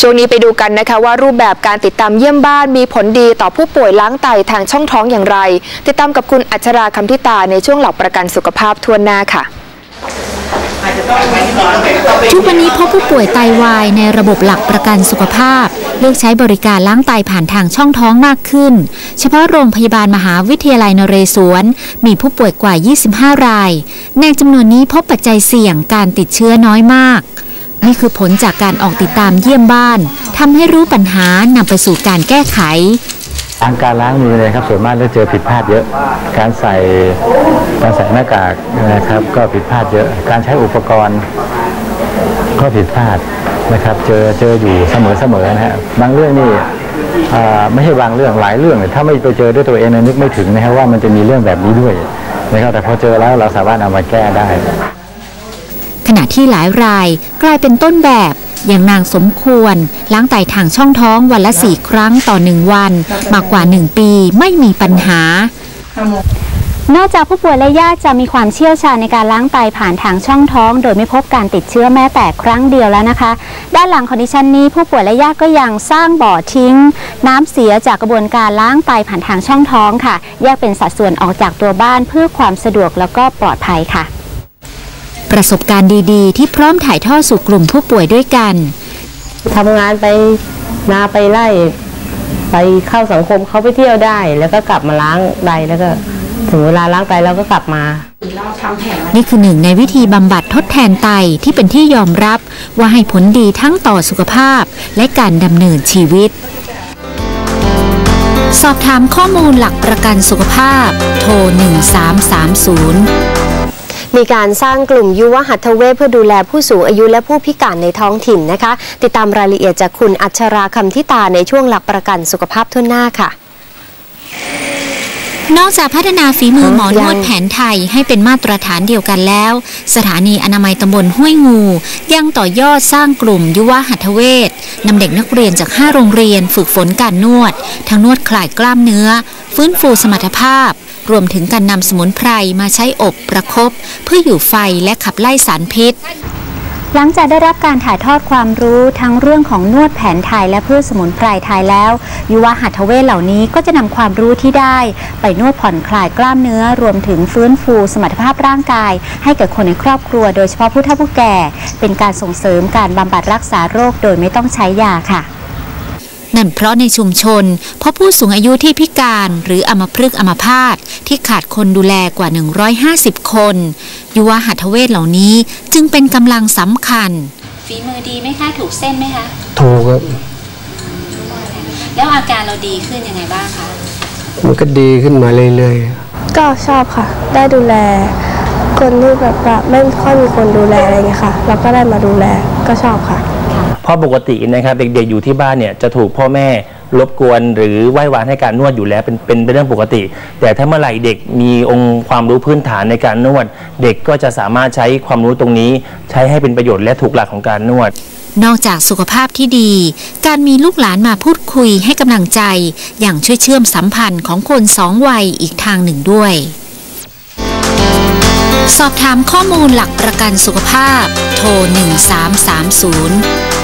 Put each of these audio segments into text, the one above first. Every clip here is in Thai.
ช่วงนี้ไปดูกันนะคะว่ารูปแบบการติดตามเยี่ยมบ้านมีผลดีต่อผู้ป่วยล้างไตทางช่องท้องอย่างไร ติดตามกับคุณอัชราคำทิตาในช่วงหลักประกันสุขภาพทั่วหน้าค่ะทุกวันนี้พบผู้ป่วยไตวายในระบบหลักประกันสุขภาพ เลือกใช้บริการล้างไตผ่านทางช่องท้องมากขึ้น เฉพาะโรงพยาบาลมหาวิทยาลัยนเรศวร มีผู้ป่วยกว่า 25 ราย ในจำนวนนี้พบปัจจัยเสี่ยงการติดเชื้อน้อยมาก นี่คือผลจากการออกติดตามเยี่ยมบ้านทำให้รู้ปัญหานำไปสู่การแก้ไขทางการล้างมือเนี่ยครับส่วนมากจะเจอผิดพลาดเยอะ การใส่การใส่หน้ากากนะครับ ก็ผิดพลาดเยอะ การใช้อุปกรณ์ ก็ผิดพลาดนะครับ เจอเจออยู่เสมอเสมอนะฮะบางเรื่องนี่ไม่ใช่บางเรื่องหลายเรื่องถ้าไม่ไปเจอด้วยตัวเองนึกไม่ถึงนะครับว่ามันจะมีเรื่องแบบนี้ด้วยนะครับแต่พอเจอแล้วเราสามารถเอามาแก้ได้ ณะที่หลายรายกลายเป็นต้นแบบอย่างนางสมควร ล้างไตทางช่องท้องวันละสี่ครั้งต่อหนึ่งวัน มากกว่าหนึ่งปีไม่มีปัญหา นอกจากผู้ป่วยและญาติจะมีความเชี่ยวชาญในการล้างไตผ่านทางช่องท้อง โดยไม่พบการติดเชื้อแม้แต่ครั้งเดียวแล้วนะคะ ด้านหลังของดิฉันนี้ ผู้ป่วยและญาติก็ยังสร้างบ่อทิ้ง น้ำเสียจากกระบวนการล้างไตผ่านทางช่องท้องค่ะ แยกเป็นสัดส่วนออกจากตัวบ้านเพื่อความสะดวกแล้วก็ปลอดภัยค่ะ ประสบการณ์ดีๆ ที่พร้อมถ่ายทอดสู่กลุ่มผู้ป่วยด้วยกันทำงานไปนาไปไล่ไปเข้าสังคมเขาไปเที่ยวได้ แล้วก็กลับมาล้างไตแล้วก็ถึงเวลาล้างไตเราก็กลับมา นี่คือหนึ่งในวิธีบำบัดทดแทนไตที่เป็นที่ยอมรับว่าให้ผลดีทั้งต่อสุขภาพและการดำเนินชีวิต สอบถามข้อมูลหลักประกันสุขภาพ โทร 1330 มีการสร้างกลุ่มยุวหัตถเวชเพื่อดูแลผู้สูงอายุและผู้พิการในท้องถิ่นนะคะ ติดตามรายละเอียดจากคุณอัชราคำทิตาในช่วงหลักประกันสุขภาพทั่วหน้าค่ะนอกจากพัฒนาฝีมือหมอนวดแผนไทยให้เป็นมาตรฐานเดียวกันแล้ว สถานีอนามัยตำบลห้วยงู ยังต่อยอดสร้างกลุ่มยุวหัตถเวชนำเด็กนักเรียนจาก 5 โรงเรียนฝึกฝนการนวด ทั้งนวดคลายกล้ามเนื้อ ฟื้นฟูสมรรถภาพ รวมถึงการนำสมุนไพรมาใช้อบประคบเพื่ออยู่ไฟและขับไล่สารพิษ หลังจากได้รับการถ่ายทอดความรู้ทั้งเรื่องของนวดแผนไทยและพืชสมุนไพรไทยแล้ว ยุวหัตถเวชเหล่านี้ก็จะนำความรู้ที่ได้ ไปนวดผ่อนคลายกล้ามเนื้อ รวมถึงฟื้นฟูสมรรถภาพร่างกาย ให้แก่คนในครอบครัว โดยเฉพาะผู้เฒ่าผู้แก่ เป็นการส่งเสริมการบำบัดรักษาโรคโดยไม่ต้องใช้ยาค่ะ นั่นเพราะในชุมชนพบผู้สูงอายุที่พิการหรืออัมพฤกษ์อัมพาตที่ขาดคนดูแลกว่า 150 คน ยุวหัตถเวชเหล่านี้จึงเป็นกำลังสำคัญ ฝีมือดีไหมคะถูกเส้นไหมคะถูกครับแล้วอาการเราดีขึ้นยังไงบ้างคะมันก็ดีขึ้นมาเรื่อยก็ชอบค่ะ ได้ดูแล คนที่แบบว่าไม่ค่อยมีคนดูแลอะไรเงี้ยค่ะ เราก็ได้มาดูแลก็ชอบค่ะ เพราะปกตินะครับเด็กๆอยู่ที่บ้านเนี่ยจะถูกพ่อแม่รบกวนหรือไหว้วานให้การนวดอยู่แล้วเป็นเป็นเป็นเรื่องปกติ แต่ถ้าเมื่อไหร่เด็กมีองค์ความรู้พื้นฐานในการนวด เด็กก็จะสามารถใช้ความรู้ตรงนี้ ใช้ให้เป็นประโยชน์และถูกหลักของการนวด นอกจากสุขภาพที่ดี การมีลูกหลานมาพูดคุยให้กำลังใจ อย่างช่วยเชื่อมสัมพันธ์ของคนสองวัยอีกทางหนึ่งด้วย สอบถามข้อมูลหลักประกันสุขภาพ โทร 1330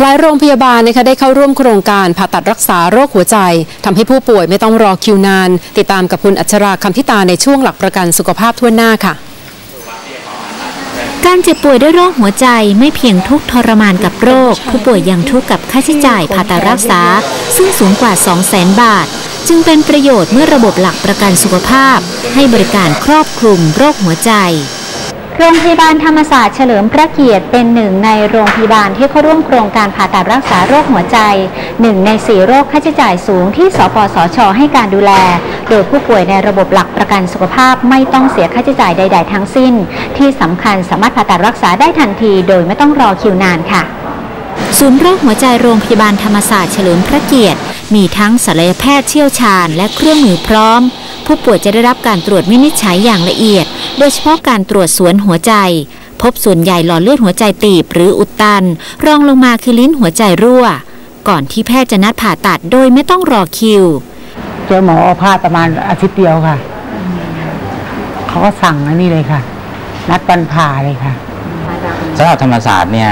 หลายโรงพยาบาลนะคะได้เข้าร่วมโครงการผ่าตัดรักษาโรคหัวใจทำให้ผู้ป่วยไม่ต้องรอคิวนาน ติดตามกับคุณอัชราคำทิตาในช่วงหลักประกันสุขภาพทั่วหน้าค่ะ การเจ็บป่วยด้วยโรคหัวใจไม่เพียงทุกทรมานกับโรค ผู้ป่วยยังทุกข์กับค่าใช้จ่ายผ่าตัดรักษา ซึ่งสูงกว่า 200,000 บาท จึงเป็นประโยชน์เมื่อระบบหลักประกันสุขภาพ ให้บริการครอบคลุมโรคหัวใจ โรงพยาบาลธรรมศาสตร์เฉลิมพระเกียรติเป็นหนึ่งในโรงพยาบาลที่เข้าร่วมโครงการผ่าตัดรักษาโรคหัวใจหนึ่งในสี่โรคค่าใช้จ่ายสูงที่สปสช ให้การดูแล โดยผู้ป่วยในระบบหลักประกันสุขภาพไม่ต้องเสียค่าใช้จ่ายใด ๆ ทั้งสิ้น ที่สำคัญสามารถผ่าตัดรักษาได้ทันที โดยไม่ต้องรอคิวนานค่ะศูนย์โรคหัวใจโรงพยาบาลธรรมศาสตร์เฉลิมพระเกียรติ มีทั้งศัลยแพทย์เชี่ยวชาญ และเครื่องมือพร้อม ผู้ป่วยจะได้รับการตรวจวินิจฉัยอย่างละเอียด โดยเฉพาะการตรวจสวนหัวใจ พบส่วนใหญ่หลอดเลือดหัวใจตีบหรืออุดตัน รองลงมาคือลิ้นหัวใจรั่ว ก่อนที่แพทย์จะนัดผ่าตัดโดยไม่ต้องรอคิว เจอหมอพาดประมาณอาทิตย์เดียวค่ะ เขาก็สั่งอันนี้เลยค่ะ นัดวันผ่าเลยค่ะสำหรับธรรมศาสตร์เนี่ย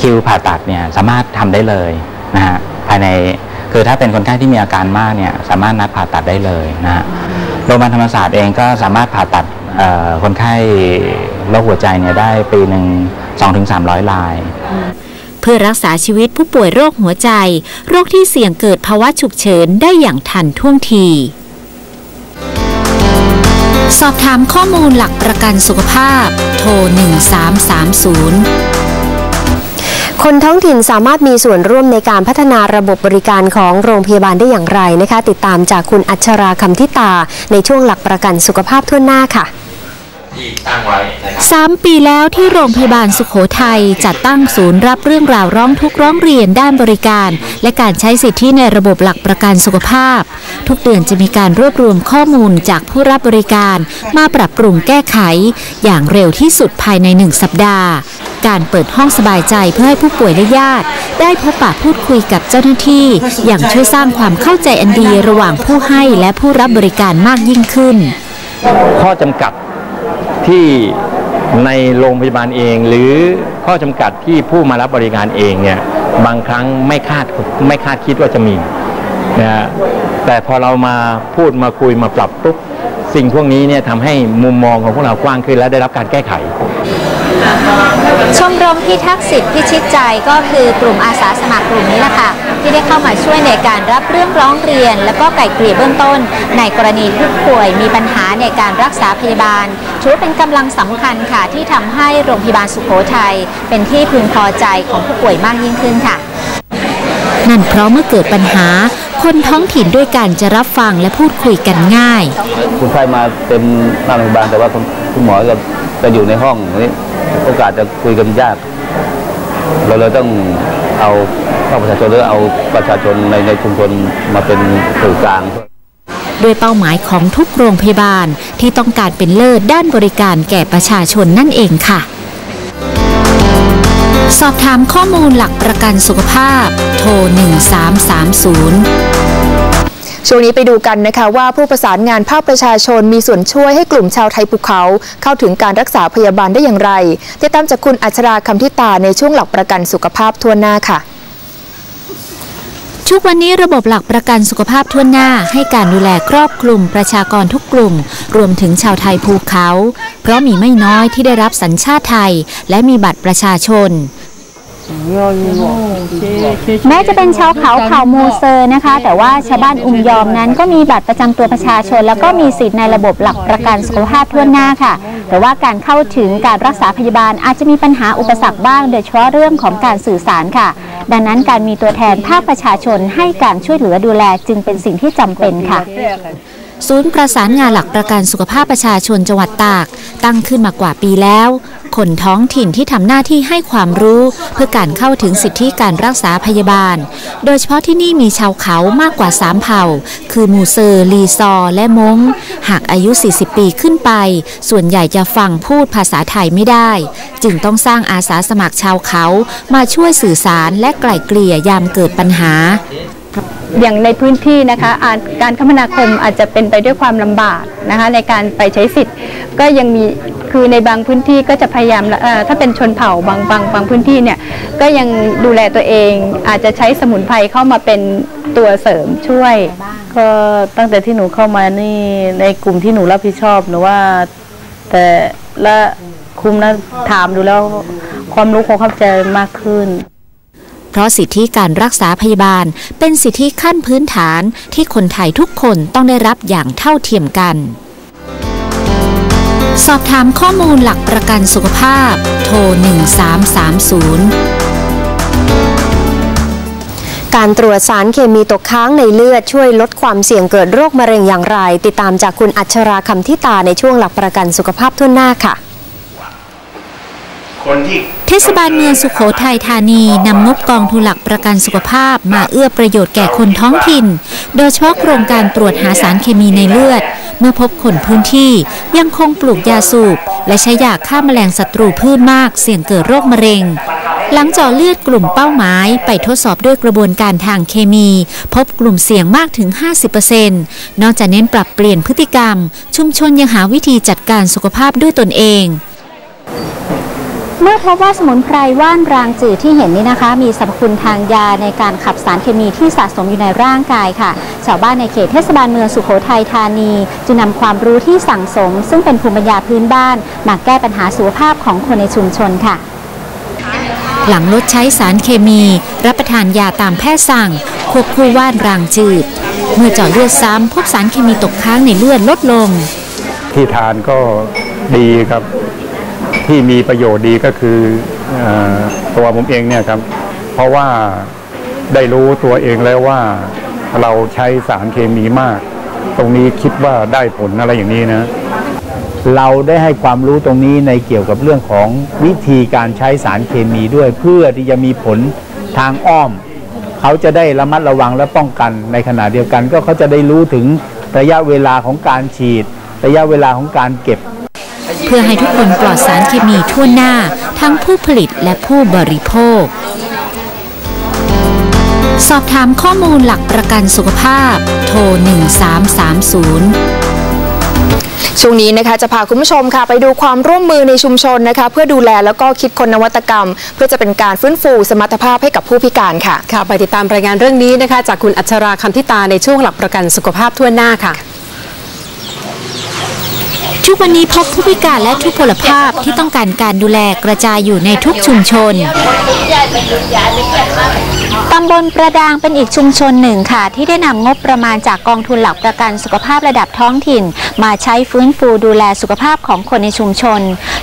คิวผ่าตัดเนี่ยสามารถทำได้เลยนะฮะภายในคือถ้าเป็นคนไข้ที่มีอาการมากเนี่ยสามารถนัดผ่าตัดได้เลยนะฮะ โรงพยาบาลธรรมศาสตร์เองก็สามารถผ่าตัดคนไข้โรคหัวใจเนี่ยได้ปีหนึ่ง2-300 ราย เพื่อรักษาชีวิตผู้ป่วยโรคหัวใจ โรคที่เสี่ยงเกิดภาวะฉุกเฉินได้อย่างทันท่วงที สอบถามข้อมูลหลักประกันสุขภาพ โทร 1330 คนท้องถิ่นสามารถมีส่วนร่วมในการพัฒนาระบบบริการของโรงพยาบาลได้อย่างไรนะคะ ติดตามจากคุณอัชราคำทิตา ในช่วงหลักประกันสุขภาพทั่วหน้าค่ะ สามปีแล้วที่โรงพยาบาลสุขโขทัยจัดตั้งศูนย์รับเรื่องราวร้องทุกข์ร้องเรียนด้านบริการ และการใช้สิทธิในระบบหลักประกันสุขภาพ ทุกเดือนจะมีการรวบรวมข้อมูลจากผู้รับบริการ มาปรับปรุงแก้ไข อย่างเร็วที่สุดภายในหนึ่งสัปดาห์ การเปิดห้องสบายใจเพื่อให้ผู้ป่วยและญาติ ได้พบปะพูดคุยกับเจ้าหน้าที่ อย่างช่วยสร้างความเข้าใจอันดีระหว่างผู้ให้และผู้รับบริการมากยิ่งขึ้น ข้อจำกัด ที่ในโรงพยาบาลเอง หรือข้อจำกัดที่ผู้มารับบริการเองเนี่ยบางครั้งไม่คาดไม่คาดคิดว่าจะมีนะฮะแต่พอเรามาพูดมาคุยมาปรับปุ๊บสิ่งพวกนี้เนี่ยทำให้มุมมองของพวกเรากว้างขึ้นและได้รับการแก้ไข ชมรมพิทักษ์สิทธิพิชิตใจก็คือกลุ่มอาสาสมัครกลุ่มนี้แหละค่ะ ที่ได้เข้ามาช่วยในการรับเรื่องร้องเรียน และก็ไก่เกลี่ยเบื้องต้น ในกรณีผู้ป่วยมีปัญหาในการรักษาพยาบาลถือเป็นกำลังสำคัญค่ะ ที่ทำให้โรงพยาบาลสุโขทัยเป็นที่พึงพอใจของผู้ป่วยมากยิ่งขึ้นค่ะนั่นเพราะเมื่อเกิดปัญหา คนท้องถิ่นด้วยกันจะรับฟังและพูดคุยกันง่าย คุณไข้มาเต็มหน้าโรงพยาบาลแต่ว่าคุณคุณหมอจะจะอยู่ในห้องนี้โอกาสจะคุยกันยาก เราเลยต้อง เอาภาคประชาชนหรือเอาประชาชนในในชุมชนมาเป็นสื่อกลางด้วยเป้าหมายของทุกโรงพยาบาลที่ต้องการเป็นเลิศด้านบริการแก่ประชาชนนั่นเองค่ะ สอบถามข้อมูลหลักประกันสุขภาพ โทร 1330 ช่วงนี้ไปดูกันนะคะว่าผู้ประสานงานภาคประชาชนมีส่วนช่วยให้กลุ่มชาวไทยภูเขา เข้าถึงการรักษาพยาบาลได้อย่างไรติดตามจากคุณอัชราคำทิตาในช่วงหลักประกันสุขภาพทั่วหน้าค่ะทุกวันนี้ระบบหลักประกันสุขภาพทั่วหน้า ให้การดูแลครอบคลุมประชากรทุกกลุ่ม รวมถึงชาวไทยภูเขา เพราะมีไม่น้อยที่ได้รับสัญชาติไทย และมีบัตรประชาชน แม้จะเป็นชาวเขาเผ่ามูเซอร์นะคะ แต่ว่าชาวบ้านอุมยอมนั้นก็มีบัตรประจำตัวประชาชน แล้วก็มีสิทธิ์ในระบบหลักประกันสุขภาพทั่วหน้าค่ะ แต่ว่าการเข้าถึงการรักษาพยาบาลอาจจะมีปัญหาอุปสรรคบ้าง โดยเฉพาะเรื่องของการสื่อสารค่ะ ดังนั้นการมีตัวแทนภาคประชาชนให้การช่วยเหลือดูแลจึงเป็นสิ่งที่จำเป็นค่ะ ศูนย์ประสานงานหลักประกันสุขภาพประชาชนจังหวัดตาก ตั้งขึ้นมากว่าปีแล้ว คนท้องถิ่นที่ทำหน้าที่ให้ความรู้ เพื่อการเข้าถึงสิทธิการรักษาพยาบาล โดยเฉพาะที่นี่มีชาวเขามากกว่า 3 เผ่า คือมูเซอร์ ลีซอ และมงหากอายุ 40 ปีขึ้นไป ส่วนใหญ่จะฟังพูดภาษาไทยไม่ได้ จึงต้องสร้างอาสาสมัครชาวเขามาช่วยสื่อสารและไกล่เกลี่ยยามเกิดปัญหา อย่างในพื้นที่นะคะอาจการคมนาคมอาจจะเป็นไปด้วยความลำบากนะคะในการไปใช้สิทธิ์ ก็ยังมีคือในบางพื้นที่ก็จะพยายามเอ่อถ้าเป็นชนเผ่าบางบางบางพื้นที่เนี่ยก็ยังดูแลตัวเอง อาจจะใช้สมุนไพรเข้ามาเป็นตัวเสริมช่วย ก็ตั้งแต่ที่หนูเข้ามานี่ในกลุ่มที่หนูรับผิดชอบหนูว่า แต่ละคุมนะถามดูแล้วความรู้คงเข้าใจมากขึ้น เพราะสิทธิการรักษาพยาบาลเป็นสิทธิขั้นพื้นฐานที่คนไทยทุกคนต้องได้รับอย่างเท่าเทียมกัน สอบถามข้อมูลหลักประกันสุขภาพ โทร 1330การตรวจสารเคมีตกค้างในเลือดช่วยลดความเสี่ยงเกิดโรคมะเร็งอย่างไร ติดตามจากคุณอัชราคำทิตาในช่วงหลักประกันสุขภาพทั่วหน้าค่ะ เทศบาลเมืองสุขโขทัยธานีนำงบกองทุนหลักประกันสุขภาพมาเอื้อประโยชน์แก่คนท้องถิ่น โดยเฉพาะโครงการตรวจหาสารเคมีในเลือด เมื่อพบคนพื้นที่ยังคงปลูกยาสูบ และใช้ยาฆ่าแมลงศัตรูพืชมากเสี่ยงเกิดโรคมะเร็ง หลังจาะเลือดกลุ่มเป้าหมายไปทดสอบด้วยกระบวนการทางเคมี พบกลุ่มเสี่ยงมากถึง 50%นอกจากเน้นปรับเปลี่ยนพฤติกรรม ชุมชนยังหาวิธีจัดการสุขภาพด้วยตนเอง เมื่อพบว่าสมุนไพรว่านรางจืดที่เห็นนี้นะคะ มีสรรพคุณทางยาในการขับสารเคมีที่สะสมอยู่ในร่างกายค่ะ ชาวบ้านในเขตเทศบาลเมืองสุโขทัยธานี จึงนำความรู้ที่สั่งสม ซึ่งเป็นภูมิปัญญาพื้นบ้าน มาแก้ปัญหาสุขภาพของคนในชุมชนค่ะ หลังลดใช้สารเคมี รับประทานยาตามแพทย์สั่งควบคู่ว่านรางจืด เมื่อเจาะเลือดซ้ำพบสารเคมีตกค้างในเลือดลดลง ที่ทานก็ดีครับ ที่มีประโยชน์ดีก็คืออตัวผมเองเนี่ยครับ เพราะว่าได้รู้ตัวเองแล้วว่าเราใช้สารเคมีมาก ตรงนี้คิดว่าได้ผลอะไรอย่างนี้นะ เราได้ให้ความรู้ตรงนี้ในเกี่ยวกับเรื่องของวิธีการใช้สารเคมีด้วยเพื่อที่จะมีผลทางอ้อม เขาจะได้ระมัดระวังและป้องกันในขณะเดียวกัน ก็เขาจะได้รู้ถึงระยะเวลาของการฉีด ระยะเวลาของการเก็บ เพื่อให้ทุกคนปลอดสารเคมีทั่วหน้าทั้งผู้ผลิตและผู้บริโภค สอบถามข้อมูลหลักประกันสุขภาพ โทร 1330ช่วงนี้นะคะจะพาคุณผู้ชมค่ะไปดูความร่วมมือในชุมชนนะคะเพื่อดูแลแล้วก็คิดคนนวัตกรรม เพื่อจะเป็นการฟื้นฟูสมรรถภาพให้กับผู้พิการค่ะค่ะไปติดตามรายงานเรื่องนี้นะคะ จากคุณอัชราคำทิตาในช่วงหลักประกันสุขภาพทั่วหน้าค่ะ ทุกวันนี้พบผู้พิการและทุกพลภาพที่ต้องการการดูแลกระจายอยู่ในทุกชุมชน ตำบลประดางเป็นอีกชุมชนหนึ่งค่ะ ที่ได้นำงบประมาณจากกองทุนหลักประกันสุขภาพระดับท้องถิ่น มาใช้ฟื้นฟูดูแลสุขภาพของคนในชุมชน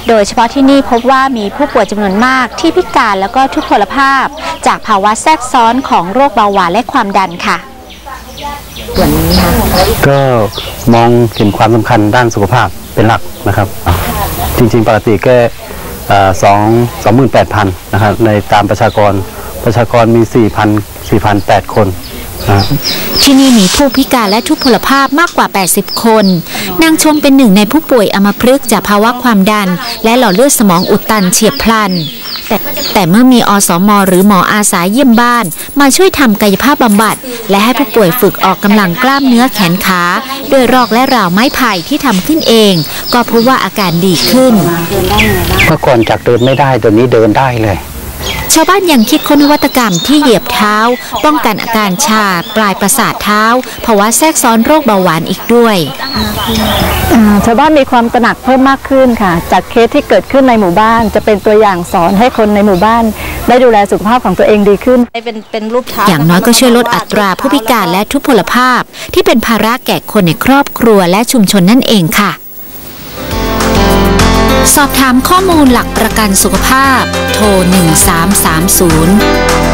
โดยเฉพาะที่นี่พบว่ามีผู้ป่วยจำนวนมากที่พิการแล้วก็ทุพพลภาพ จากภาวะแทรกซ้อนของโรคเบาหวานและความดันค่ะ ก็มองเห็นความสำคัญด้านสุขภาพเป็นหลักนะครับ จริงๆ ปกติแค่สองสองหมื่นแปดพันนะครับในตามประชากรประชากรมีสี่พันสี่พันแปดคนที่นี่มีผู้พิการและทุพพลภาพมากกว่า 80 คน นางชมเป็นหนึ่งในผู้ป่วยอัมพฤกษ์จากภาวะความดัน และหลอดเลือดสมองอุดตันเฉียบพลัน แต่แต่เมื่อมีอสมหรือหมออาสาเยี่ยมบ้าน มาช่วยทำกายภาพบำบัด และให้ผู้ป่วยฝึกออกกำลังกล้ามเนื้อแขนขาโดยรอกและราวไม้ไผ่ที่ทำขึ้นเอง ก็พบว่าอาการดีขึ้นเมื่อก่อนจากเดินไม่ได้ตัวนี้เดินได้เลย ชาวบ้านยังคิดค้นนวัตกรรมที่เหยียบเท้า ป้องกันอาการชาปลายประสาทเท้าภาวะแทรกซ้อนโรคเบาหวานอีกด้วยอ่าชาวบ้านมีความตระหนักเพิ่มมากขึ้นค่ะ จากเคสที่เกิดขึ้นในหมู่บ้าน จะเป็นตัวอย่างสอนให้คนในหมู่บ้าน ได้ดูแลสุขภาพของตัวเองดีขึ้น เป็นเป็นรูปเท้าอย่างน้อยก็ช่วยลดอัตราผู้พิการและทุพพลภาพ ที่เป็นภาระแก่คนในครอบครัวและชุมชนนั่นเองค่ะ สอบถามข้อมูลหลักประกันสุขภาพ โทร 1330